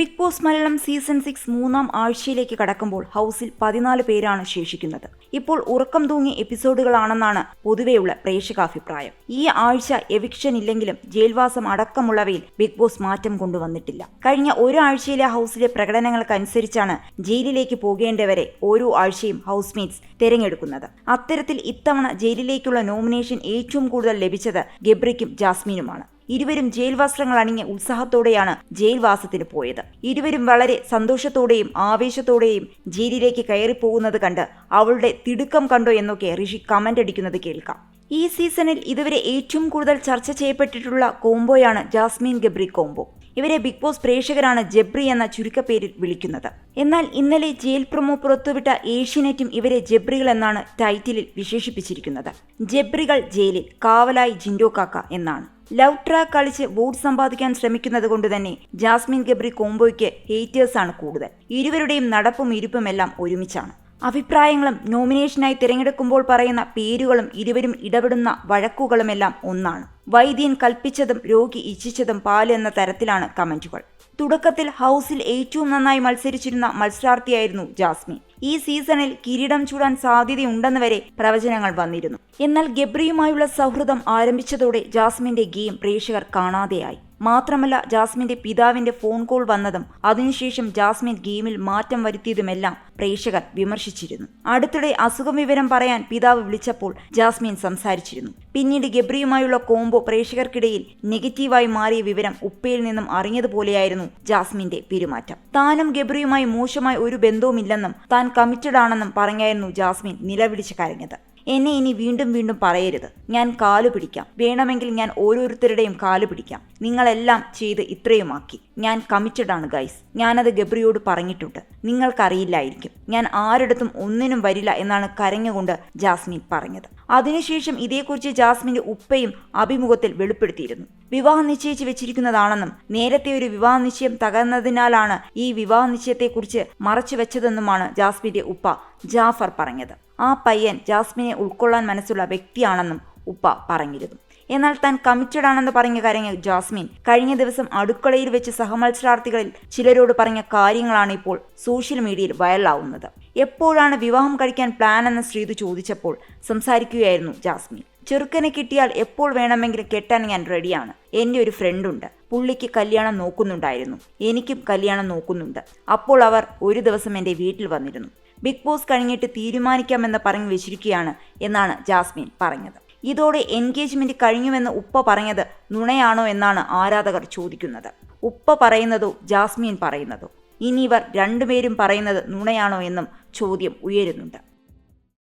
Big Boss Malayalam season six മൂന്നാം ആഴ്ചയിലേക്ക് കടക്കുമ്പോൾ ഹൗസിൽ പതിനാല് പേരാണ് ശേഷിക്കുന്നത്. ഇപ്പോൾ ഉറക്കം തൂങ്ങിയ എപ്പിസോഡുകളാണെന്നാണ് പൊതുവെയുള്ള പ്രേക്ഷകാഭിപ്രായം. ഈ ആഴ്ച എവിക്ഷൻ ഇല്ലെങ്കിലും ജയിൽവാസം അടക്കമുള്ളവയിൽ ബിഗ് ബോസ് മാറ്റം കൊണ്ടുവന്നിട്ടില്ല. കഴിഞ്ഞ ഒരാഴ്ചയിലെ ഹൗസിലെ പ്രകടനങ്ങൾക്കനുസരിച്ചാണ് ജയിലിലേക്ക് പോകേണ്ടവരെ ഓരോ ആഴ്ചയും ഹൗസ്മേറ്റ്സ് തിരഞ്ഞെടുക്കുന്നത്. അത്തരത്തിൽ ഇത്തവണ ജയിലിലേക്കുള്ള നോമിനേഷൻ ഏറ്റവും കൂടുതൽ ലഭിച്ചത് ഗബ്രിക്കും ജാസ്മിനുമാണ്. ഇരുവരും ജയിൽ വസ്ത്രങ്ങൾ അണിഞ്ഞ് ഉത്സാഹത്തോടെയാണ് ജയിൽവാസത്തിന് പോയത്. ഇരുവരും വളരെ സന്തോഷത്തോടെയും ആവേശത്തോടെയും ജയിലിലേക്ക് കയറിപ്പോകുന്നത് കണ്ട് അവളുടെ തിടുക്കം കണ്ടോ എന്നൊക്കെ ഋഷി കമന്റ് അടിക്കുന്നത് കേൾക്കാം. ഈ സീസണിൽ ഇതുവരെ ഏറ്റവും കൂടുതൽ ചർച്ച ചെയ്യപ്പെട്ടിട്ടുള്ള കോംബോയാണ് ജാസ്മിൻ ഗബ്രി കോംബോ. ഇവരെ ബിഗ് ബോസ് പ്രേക്ഷകരാണ് ജബ്രി എന്ന ചുരുക്കപ്പേരിൽ വിളിക്കുന്നത്. എന്നാൽ ഇന്നലെ ജയിൽ പ്രൊമോ പുറത്തുവിട്ട ഏഷ്യനെറ്റും ഇവരെ ജബ്രികൾ എന്നാണ് ടൈറ്റിലിൽ വിശേഷിപ്പിച്ചിരിക്കുന്നത്. ജബ്രികൾ ജയിലിൽ കാവലായി ജിൻഡോ കാക്ക എന്നാണ്. ലവ് ട്രാക്ക് കളിച്ച് വോട്ട് സമ്പാദിക്കാൻ ശ്രമിക്കുന്നത് കൊണ്ട് തന്നെ ജാസ്മിൻ ഗബ്രി കോംബോയ്ക്ക് ഹേറ്റേഴ്സാണ് കൂടുതൽ. ഇരുവരുടെയും നടപ്പും ഇരുപ്പും എല്ലാം ഒരുമിച്ചാണ്. അഭിപ്രായങ്ങളും നോമിനേഷനായി തിരഞ്ഞെടുക്കുമ്പോൾ പറയുന്ന പേരുകളും ഇരുവരും ഇടപെടുന്ന വഴക്കുകളുമെല്ലാം ഒന്നാണ്. വൈദ്യൻ കൽപ്പിച്ചതും രോഗി ഇച്ഛിച്ചതും പാൽ എന്ന തരത്തിലാണ് കമന്റുകൾ. തുടക്കത്തിൽ ഹൗസിൽ ഏറ്റവും നന്നായി മത്സരിച്ചിരുന്ന മത്സരാർത്ഥിയായിരുന്നു ജാസ്മിൻ. ഈ സീസണിൽ കിരീടം ചൂടാൻ സാധ്യതയുണ്ടെന്ന് വരെ പ്രവചനങ്ങൾ വന്നിരുന്നു. എന്നാൽ ഗബ്രിയുമായുള്ള സൗഹൃദം ആരംഭിച്ചതോടെ ജാസ്മിന്റെ ഗെയിം പ്രേക്ഷകർ കാണാതെയായി. മാത്രമല്ല ജാസ്മിന്റെ പിതാവിന്റെ ഫോൺ കോൾ വന്നതും അതിനുശേഷം ജാസ്മിൻ ഗെയിമിൽ മാറ്റം വരുത്തിയതുമെല്ലാം പ്രേക്ഷകർ വിമർശിച്ചിരുന്നു. അടുത്തിടെ അസുഖം വിവരം പറയാൻ പിതാവ് വിളിച്ചപ്പോൾ ജാസ്മിൻ സംസാരിച്ചിരുന്നു. പിന്നീട് ഗബ്രിയുമായുള്ള കോംബോ പ്രേക്ഷകർക്കിടയിൽ നെഗറ്റീവായി മാറിയ വിവരം ഉപ്പയിൽ നിന്നും അറിഞ്ഞതുപോലെയായിരുന്നു ജാസ്മിന്റെ പെരുമാറ്റം. താനും ഗബ്രിയുമായി മോശമായി ഒരു ബന്ധവുമില്ലെന്നും താൻ കമ്മിറ്റഡ് ആണെന്നും പറഞ്ഞായിരുന്നു ജാസ്മിൻ നിലവിളിച്ച് കരഞ്ഞത്. എന്നെ ഇനി വീണ്ടും വീണ്ടും പറയരുത്. ഞാൻ കാലു പിടിക്കാം. വേണമെങ്കിൽ ഞാൻ ഓരോരുത്തരുടെയും കാലു പിടിക്കാം. നിങ്ങളെല്ലാം ചെയ്ത് ഇത്രയുമാക്കി. ഞാൻ കമ്മിറ്റഡാണ് ഗൈസ് ഞാനത് ഗബ്രിയോട് പറഞ്ഞിട്ടുണ്ട്. നിങ്ങൾക്കറിയില്ലായിരിക്കും. ഞാൻ ആരിടത്തും ഒന്നിനും വരില്ല എന്നാണ് കരഞ്ഞുകൊണ്ട് ജാസ്മിൻ പറഞ്ഞത്. അതിനുശേഷം ഇതേക്കുറിച്ച് ജാസ്മിന്റെ ഉപ്പയും അഭിമുഖത്തിൽ വെളിപ്പെടുത്തിയിരുന്നു. വിവാഹം നിശ്ചയിച്ച് വെച്ചിരിക്കുന്നതാണെന്നും നേരത്തെ ഒരു വിവാഹ നിശ്ചയം തകർന്നതിനാലാണ് ഈ വിവാഹ നിശ്ചയത്തെക്കുറിച്ച് മറച്ചു വെച്ചതെന്നുമാണ് ജാസ്മിന്റെ ഉപ്പ ജാഫർ പറഞ്ഞത്. ആ പയ്യൻ ജാസ്മിനെ ഉൾക്കൊള്ളാൻ മനസ്സുള്ള വ്യക്തിയാണെന്നും ഉപ്പ പറഞ്ഞിരുന്നു. എന്നാൽ താൻ കമ്മിറ്റഡ് ആണെന്ന് പറഞ്ഞ കാര്യങ്ങൾ ജാസ്മിൻ കഴിഞ്ഞ ദിവസം അടുക്കളയിൽ വെച്ച് സഹമത്സരാർത്ഥികളിൽ ചിലരോട് പറഞ്ഞ കാര്യങ്ങളാണ് ഇപ്പോൾ സോഷ്യൽ മീഡിയയിൽ വൈറലാവുന്നത് എപ്പോഴാണ് വിവാഹം കഴിക്കാൻ പ്ലാൻ എന്ന് ശ്രീതു ചോദിച്ചപ്പോൾ സംസാരിക്കുകയായിരുന്നു ജാസ്മിൻ. ചെറുക്കനെ കിട്ടിയാൽ എപ്പോൾ വേണമെങ്കിലും കെട്ടാൻ ഞാൻ റെഡിയാണ് എന്റെ ഒരു ഫ്രണ്ടുണ്ട് പുള്ളിക്ക് കല്യാണം നോക്കുന്നുണ്ടായിരുന്നു. എനിക്കും കല്യാണം നോക്കുന്നുണ്ട്. അപ്പോൾ അവർ ഒരു ദിവസം എന്റെ വീട്ടിൽ വന്നിരുന്നു. ബിഗ് ബോസ് കഴിഞ്ഞിട്ട് തീരുമാനിക്കാമെന്ന് പറഞ്ഞു വെച്ചിരിക്കുകയാണ് എന്നാണ് ജാസ്മിൻ പറഞ്ഞത്. ഇതോടെ എൻഗേജ്മെന്റ് കഴിഞ്ഞുവെന്ന് ഉപ്പ പറഞ്ഞത് നുണയാണോ എന്നാണ് ആരാധകർ ചോദിക്കുന്നത്. ഉപ്പ പറയുന്നതോ ജാസ്മിൻ പറയുന്നതോ. ഇനി ഇവർ രണ്ടുപേരും പറയുന്നത് നുണയാണോ എന്നും ചോദ്യം ഉയരുന്നുണ്ട്.